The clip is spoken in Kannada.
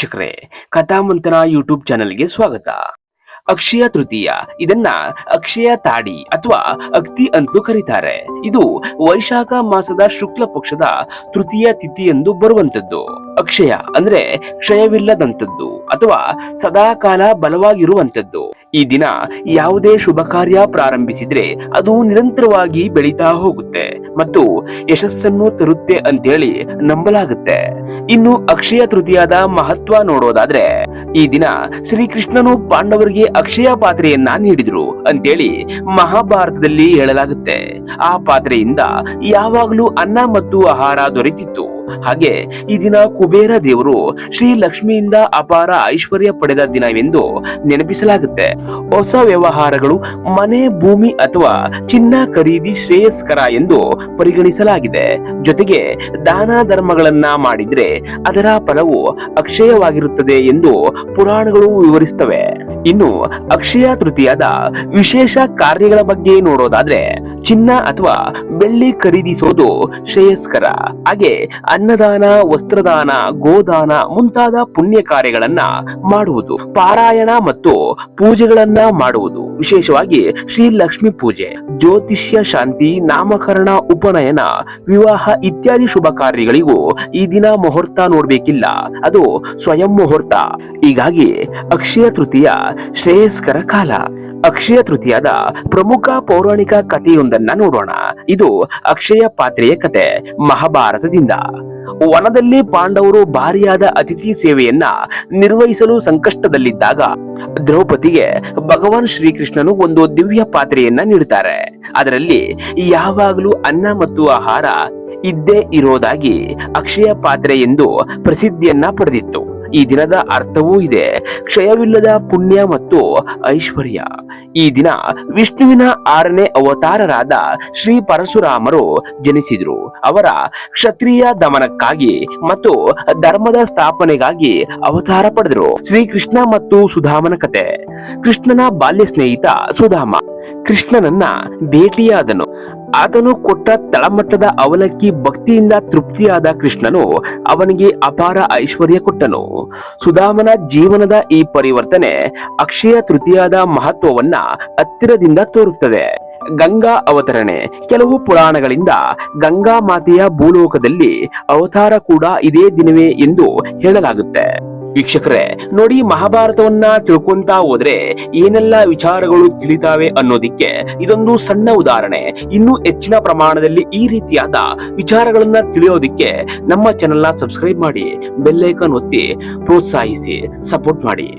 ವೀಕ್ಷಕರೇ ಕಥಾಮಂಥನ ಯೂಟ್ಯೂಬ್ ಚಾನೆಲ್ಗೆ ಸ್ವಾಗತ. ಅಕ್ಷಯ ತೃತೀಯ, ಇದನ್ನ ಅಕ್ಷಯ ತಾಡಿ ಅಥವಾ ಅಕ್ತಿ ಅಂತಲೂ ಕರೀತಾರೆ. ಇದು ವೈಶಾಖ ಮಾಸದ ಶುಕ್ಲ ಪಕ್ಷದ ತೃತೀಯ ತಿಥಿ ಎಂದು ಬರುವಂತದ್ದು ಅಕ್ಷಯ ಅಂದ್ರೆ ಕ್ಷಯವಿಲ್ಲದಂತದ್ದು ಅಥವಾ ಸದಾಕಾಲ ಬಲವಾಗಿರುವಂತದ್ದು ಈ ದಿನ ಯಾವುದೇ ಶುಭ ಕಾರ್ಯ ಪ್ರಾರಂಭಿಸಿದ್ರೆ ಅದು ನಿರಂತರವಾಗಿ ಬೆಳೀತಾ ಹೋಗುತ್ತೆ ಮತ್ತು ಯಶಸ್ಸನ್ನು ತರುತ್ತೆ ಅಂತೇಳಿ ನಂಬಲಾಗುತ್ತೆ. ಇನ್ನು ಅಕ್ಷಯ ತೃತೀಯದ ಮಹತ್ವ ನೋಡೋದಾದ್ರೆ, ಈ ದಿನ ಶ್ರೀಕೃಷ್ಣನು ಪಾಂಡವರಿಗೆ ಅಕ್ಷಯ ಪಾತ್ರೆಯನ್ನ ನೀಡಿದ್ರು ಅಂತೇಳಿ ಮಹಾಭಾರತದಲ್ಲಿ ಹೇಳಲಾಗುತ್ತೆ. ಆ ಪಾತ್ರೆಯಿಂದ ಯಾವಾಗಲೂ ಅನ್ನ ಮತ್ತು ಆಹಾರ ದೊರೆತಿತ್ತು. ಹಾಗೆ ಈ ದಿನ ಕುಬೇರ ದೇವರು ಶ್ರೀ ಲಕ್ಷ್ಮಿಯಿಂದ ಅಪಾರ ಐಶ್ವರ್ಯ ಪಡೆದ ದಿನವೆಂದು ನೆನಪಿಸಲಾಗುತ್ತೆ. ಹೊಸ ವ್ಯವಹಾರಗಳು, ಮನೆ, ಭೂಮಿ ಅಥವಾ ಚಿನ್ನ ಖರೀದಿ ಶ್ರೇಯಸ್ಕರ ಎಂದು ಪರಿಗಣಿಸಲಾಗಿದೆ. ಜೊತೆಗೆ ದಾನ ಧರ್ಮಗಳನ್ನ ಮಾಡಿದ್ರೆ ಅದರ ಫಲವು ಅಕ್ಷಯವಾಗಿರುತ್ತದೆ ಎಂದು ಪುರಾಣಗಳು ವಿವರಿಸ್ತವೆ ಇನ್ನು ಅಕ್ಷಯ ತೃತೀಯದ ವಿಶೇಷ ಕಾರ್ಯಗಳ ಬಗ್ಗೆ ನೋಡೋದಾದ್ರೆ ಚಿನ್ನ ಅಥವಾ ಬೆಳ್ಳಿ ಖರೀದಿಸೋದು ಶ್ರೇಯಸ್ಕರ. ಹಾಗೆ ಅನ್ನದಾನ, ವಸ್ತ್ರದಾನ, ಗೋದಾನ ಮುಂತಾದ ಪುಣ್ಯ ಕಾರ್ಯಗಳನ್ನ ಮಾಡುವುದು, ಪಾರಾಯಣ ಮತ್ತು ಪೂಜೆಗಳನ್ನ ಮಾಡುವುದು. ವಿಶೇಷವಾಗಿ ಶ್ರೀ ಲಕ್ಷ್ಮಿ ಪೂಜೆ, ಜ್ಯೋತಿಷ್ಯ ಶಾಂತಿ, ನಾಮಕರಣ, ಉಪನಯನ, ವಿವಾಹ ಇತ್ಯಾದಿ ಶುಭ ಕಾರ್ಯಗಳಿಗೂ ಈ ದಿನ ಮುಹೂರ್ತ ನೋಡ್ಬೇಕಿಲ್ಲ. ಅದು ಸ್ವಯಂ ಮುಹೂರ್ತ. ಹೀಗಾಗಿ ಅಕ್ಷಯ ತೃತೀಯ ಶ್ರೇಯಸ್ಕರ ಕಾಲ. ಅಕ್ಷಯ ತೃತೀಯದ ಪ್ರಮುಖ ಪೌರಾಣಿಕ ಕಥೆಯೊಂದನ್ನ ನೋಡೋಣ. ಇದು ಅಕ್ಷಯ ಪಾತ್ರೆಯ ಕತೆ, ಮಹಾಭಾರತದಿಂದ. ವನದಲ್ಲಿ ಪಾಂಡವರು ಭಾರಿಯಾದ ಅತಿಥಿ ಸೇವೆಯನ್ನ ನಿರ್ವಹಿಸಲು ಸಂಕಷ್ಟದಲ್ಲಿದ್ದಾಗ ದ್ರೌಪದಿಗೆ ಭಗವಾನ್ ಶ್ರೀಕೃಷ್ಣನು ಒಂದು ದಿವ್ಯ ಪಾತ್ರೆಯನ್ನ ನೀಡುತ್ತಾರೆ. ಅದರಲ್ಲಿ ಯಾವಾಗಲೂ ಅನ್ನ ಮತ್ತು ಆಹಾರ ಇದ್ದೇ ಇರೋದಾಗಿ ಅಕ್ಷಯ ಪಾತ್ರೆ ಎಂದು ಪ್ರಸಿದ್ಧಿಯನ್ನ ಪಡೆದಿತ್ತು. ಈ ದಿನದ ಅರ್ಥವೂ ಇದೆ. ಕ್ಷಯವಿಲ್ಲದ ಪುಣ್ಯ ಮತ್ತು ಐಶ್ವರ್ಯ. ಈ ದಿನ ವಿಷ್ಣುವಿನ ಆರನೇ ಅವತಾರರಾದ ಶ್ರೀ ಪರಶುರಾಮರು ಜನಿಸಿದ್ರು. ಅವರ ಕ್ಷತ್ರಿಯ ದಮನಕ್ಕಾಗಿ ಮತ್ತು ಧರ್ಮದ ಸ್ಥಾಪನೆಗಾಗಿ ಅವತಾರ ಪಡೆದರು. ಶ್ರೀಕೃಷ್ಣ ಮತ್ತು ಸುಧಾಮನ ಕತೆ. ಕೃಷ್ಣನ ಬಾಲ್ಯ ಸ್ನೇಹಿತ ಸುಧಾಮ. ಕೃಷ್ಣನನ್ನ ಭೇಟಿಯಾದನು. ಆತನು ಕೊಟ್ಟ ತಳಮಟ್ಟದ ಅವಲಕ್ಕಿ ಭಕ್ತಿಯಿಂದ ತೃಪ್ತಿಯಾದ ಕೃಷ್ಣನು ಅವನಿಗೆ ಅಪಾರ ಐಶ್ವರ್ಯ ಕೊಟ್ಟನು. ಸುಧಾಮನ ಜೀವನದ ಈ ಪರಿವರ್ತನೆ ಅಕ್ಷಯ ತೃತೀಯದ ಮಹತ್ವವನ್ನ ಹತ್ತಿರದಿಂದ ತೋರುತ್ತದೆ. ಗಂಗಾ ಅವತರಣೆ ಕೆಲವು ಪುರಾಣಗಳಿಂದ ಗಂಗಾ ಮಾತೆಯ ಭೂಲೋಕದಲ್ಲಿ ಅವತಾರ ಕೂಡ ಇದೇ ದಿನವೇ ಎಂದು ಹೇಳಲಾಗುತ್ತೆ. ವೀಕ್ಷಕರೇ, ನೋಡಿ ಮಹಾಭಾರತವನ್ನ ತಿಳ್ಕೊಂತಾ ಹೋದ್ರೆ ಏನೆಲ್ಲ ವಿಚಾರಗಳು ತಿಳಿತಾವೆ ಅನ್ನೋದಿಕ್ಕೆ ಇದೊಂದು ಸಣ್ಣ ಉದಾಹರಣೆ. ಇನ್ನೂ ಹೆಚ್ಚಿನ ಪ್ರಮಾಣದಲ್ಲಿ ಈ ರೀತಿಯಾದ ವಿಚಾರಗಳನ್ನ ತಿಳಿಯೋದಿಕ್ಕೆ ನಮ್ಮ ಚಾನೆಲ್ನ ಸಬ್ಸ್ಕ್ರೈಬ್ ಮಾಡಿ ಬೆಲ್ಲೈಕನ್ ಒತ್ತಿ, ಪ್ರೋತ್ಸಾಹಿಸಿ ಸಪೋರ್ಟ್ ಮಾಡಿ.